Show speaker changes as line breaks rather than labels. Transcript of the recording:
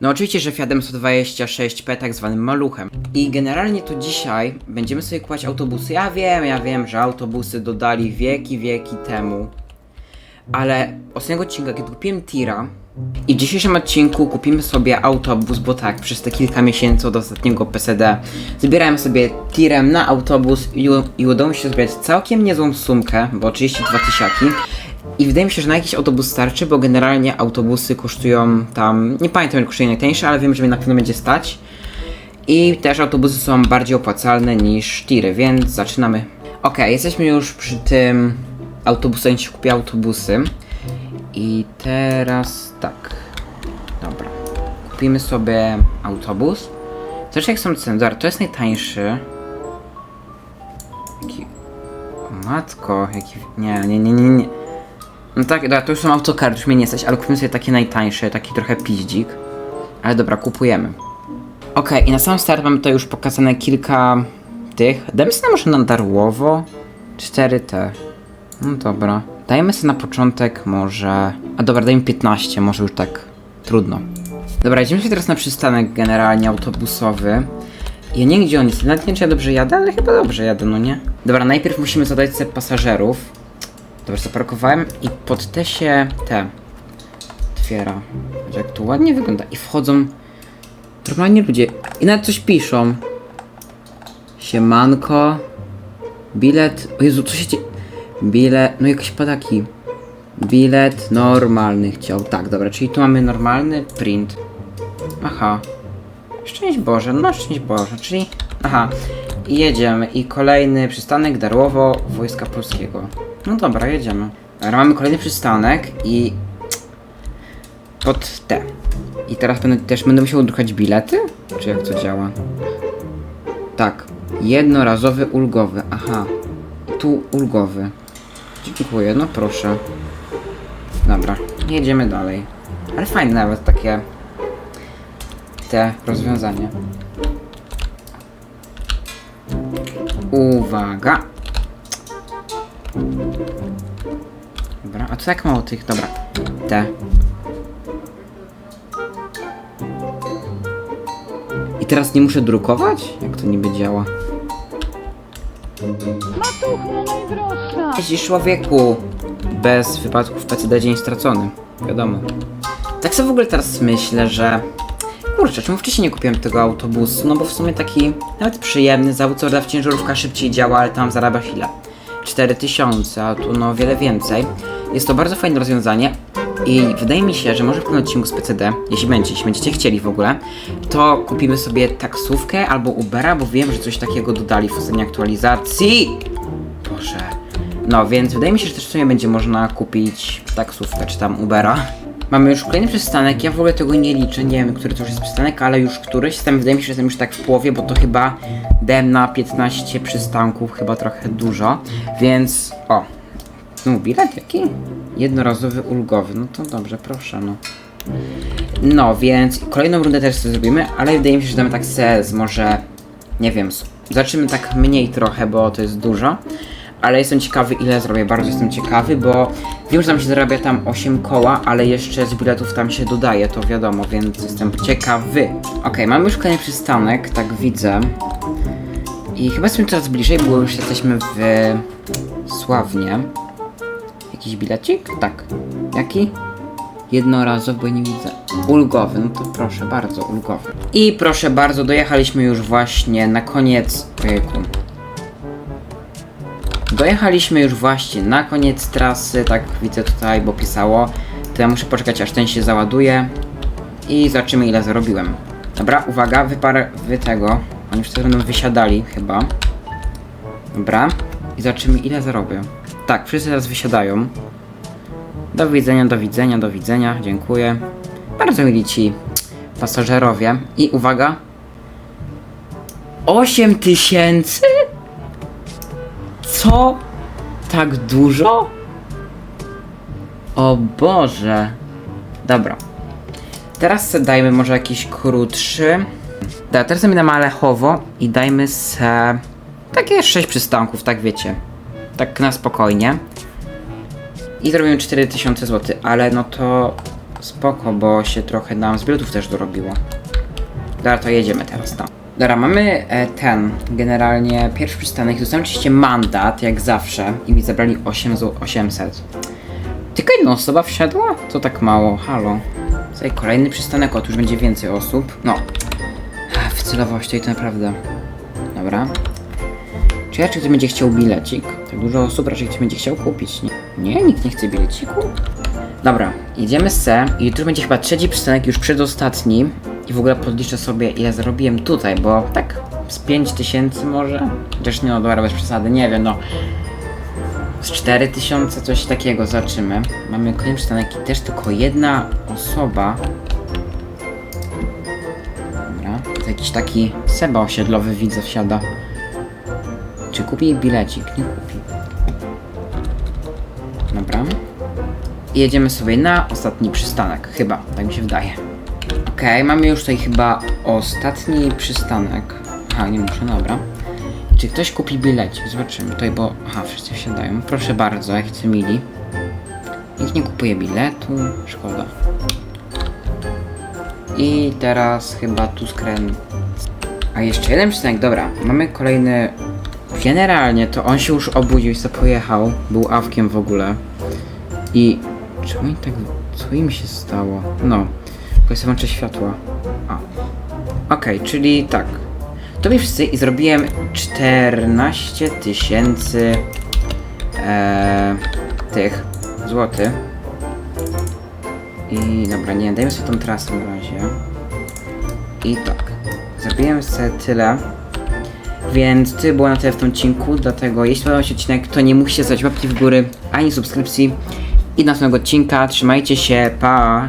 No oczywiście, że Fiatem 126P tak zwanym maluchem. I generalnie to dzisiaj będziemy sobie kupować autobusy. Ja wiem, ja wiem, że autobusy dodali wieki, wieki temu. Ale ostatniego odcinka, kiedy kupiłem tira i w dzisiejszym odcinku kupimy sobie autobus, bo tak, przez te kilka miesięcy od ostatniego PSD zbierałem sobie tirem na autobus i, i udało mi się zbierać całkiem niezłą sumkę, bo 32 tysiaki. I wydaje mi się, że na jakiś autobus starczy, bo generalnie autobusy kosztują tam, nie pamiętam ile kosztuje najtańszy, ale wiem, że mnie na pewno będzie stać. I też autobusy są bardziej opłacalne niż tiry, więc zaczynamy. Ok, jesteśmy już przy tym autobusie, jak się kupi autobusy. I teraz tak. Dobra. Kupimy sobie autobus. Zresztą jak są ceny, dobra, to jest najtańszy. Jaki... O matko, jaki... Nie, nie, nie, nie, nie. No tak, dobra, to już są autokary, już mnie nie stać, ale kupimy sobie takie najtańsze, taki trochę piździk. Ale dobra, kupujemy. Okej, i na sam start mamy tutaj już pokazane kilka tych. Dajmy sobie może na darłowo 4T. No dobra. Dajmy sobie na początek może... A dobra, dajmy 15, może już tak trudno. Dobra, idziemy sobie teraz na przystanek generalnie autobusowy. Ja nie wiem gdzie on jest, nawet nie wiem czy ja dobrze jadę, ale chyba dobrze jadę, no nie? Dobra, najpierw musimy zadać sobie pasażerów. Dobra, zaparkowałem i pod te się te otwiera. Jak to ładnie wygląda. I wchodzą normalnie ludzie. I nawet coś piszą. Siemanko. Bilet. O Jezu, co się dzieje? Bilet. No jakieś padaki. Bilet normalny chciał. Tak, dobra, czyli tu mamy normalny print. Aha. Szczęść Boże, no szczęść Boże, czyli... Aha. Jedziemy. I kolejny przystanek Darłowo Wojska Polskiego. No dobra, jedziemy. Dobra, mamy kolejny przystanek i... Pod T. I teraz będę, też będę musiał drukować bilety? Czy jak to działa? Tak. Jednorazowy ulgowy. Aha. Tu ulgowy. Dziękuję, no proszę. Dobra, jedziemy dalej. Ale fajne nawet takie te rozwiązania. Uwaga! Dobra, a to tak mało tych, dobra. Te. I teraz nie muszę drukować? Jak to niby działa?
Matuchno najdroższa!
Człowieku! Bez wypadków PCD dzień stracony. Wiadomo. Tak sobie w ogóle teraz myślę, że... Kurczę, czemu wcześniej nie kupiłem tego autobusu? No bo w sumie taki nawet przyjemny zawód, co w ciężarówka szybciej działa, ale tam zarabia chwilę. 4000, a tu no wiele więcej. Jest to bardzo fajne rozwiązanie i wydaje mi się, że może w pewnym odcinku z PCD, jeśli będzie, jeśli będziecie chcieli w ogóle, to kupimy sobie taksówkę albo Ubera, bo wiem, że coś takiego dodali w ostatniej aktualizacji. Boże. No, więc wydaje mi się, że też w sumie będzie można kupić taksówkę czy tam Ubera. Mamy już kolejny przystanek, ja w ogóle tego nie liczę, nie wiem, który to już jest przystanek, ale już któryś. Jestem, wydaje mi się, że jestem już tak w połowie, bo to chyba dałem na 15 przystanków, chyba trochę dużo, więc o. No, bilet jaki? Jednorazowy, ulgowy, no to dobrze, proszę, no. No, więc kolejną rundę też sobie zrobimy, ale wydaje mi się, że damy tak se z może, nie wiem, zaczniemy tak mniej trochę, bo to jest dużo. Ale jestem ciekawy ile zrobię, bardzo jestem ciekawy, bo wiem, że tam się zarabia tam 8 koła, ale jeszcze z biletów tam się dodaje, to wiadomo, więc jestem ciekawy. Okej, mamy już kolejny przystanek, tak widzę. I chyba jesteśmy coraz bliżej, bo już jesteśmy w Sławnie. Jakiś bilecik? Tak. Jaki? Jednorazowy, bo nie widzę. Ulgowy, no to proszę bardzo, ulgowy. I proszę bardzo, dojechaliśmy już właśnie na koniec. Ojejku. Dojechaliśmy już właśnie na koniec trasy, tak widzę tutaj, bo pisało. To ja muszę poczekać, aż ten się załaduje. I zobaczymy, ile zarobiłem. Dobra, uwaga, wyparę wy tego. Oni teraz będą wysiadali, chyba. Dobra. I zobaczymy, ile zarobię. Tak, wszyscy teraz wysiadają. Do widzenia, do widzenia, do widzenia. Dziękuję. Bardzo mili ci pasażerowie. I uwaga. 8 tysięcy? Co? Tak dużo? O Boże. Dobra. Teraz se dajmy może jakiś krótszy. Dobra, teraz sobie na Malechowo i dajmy se takie 6 przystanków, tak wiecie. Tak na spokojnie. I zrobimy 4000 zł, ale no to spoko, bo się trochę nam z biletów też dorobiło. Dobra, to jedziemy teraz tam. Dobra, mamy e, ten, generalnie pierwszy przystanek. Dostałem oczywiście mandat, jak zawsze, i mi zabrali 8 zł 800. Tylko jedna osoba wsiadła? To tak mało, halo. Tutaj kolejny przystanek, o, tu już będzie więcej osób. No, Ach, w celowości to naprawdę. Dobra. Czy raczej ktoś będzie chciał bilecik? Tak dużo osób raczej ktoś będzie chciał kupić. Nie, nie nikt nie chce bileciku. Dobra, jedziemy se i jutro będzie chyba trzeci przystanek, już przedostatni. I w ogóle podliczę sobie ile zarobiłem tutaj, bo tak z 5000 może? Chociaż nie no, dobra, bez przesady, nie wiem, no. Z 4000 coś takiego zobaczymy. Mamy kolejny przystanek i też tylko jedna osoba. Dobra, to jakiś taki Seba osiedlowy widzę wsiada. Czy kupi bilecik? Nie kupi. Dobra. I jedziemy sobie na ostatni przystanek, chyba, tak mi się wydaje. Okej, mamy już tutaj chyba ostatni przystanek. Aha, nie muszę, dobra. Czy ktoś kupi bilecik? Zobaczymy tutaj, bo... Aha, wszyscy wsiadają. Proszę bardzo, jak chcę mili. Nikt nie kupuje biletu, szkoda. I teraz chyba tu skręt. A jeszcze jeden przystanek, dobra. Mamy kolejny. Generalnie to on się już obudził i sobie pojechał. Był awkiem w ogóle. I. Czy oni tak. Co im się stało? No. Włączę światła. A. Okej, czyli tak. To mi wszyscy i zrobiłem 14 tysięcy e, tych złotych. I dobra, nie, dajmy sobie tą trasę na razie. I tak. Zrobiłem sobie tyle. Więc tyle było na tyle w tym odcinku, dlatego jeśli podobał się odcinek, to nie musicie zostawić łapki w góry, ani subskrypcji. I do następnego odcinka, trzymajcie się, pa!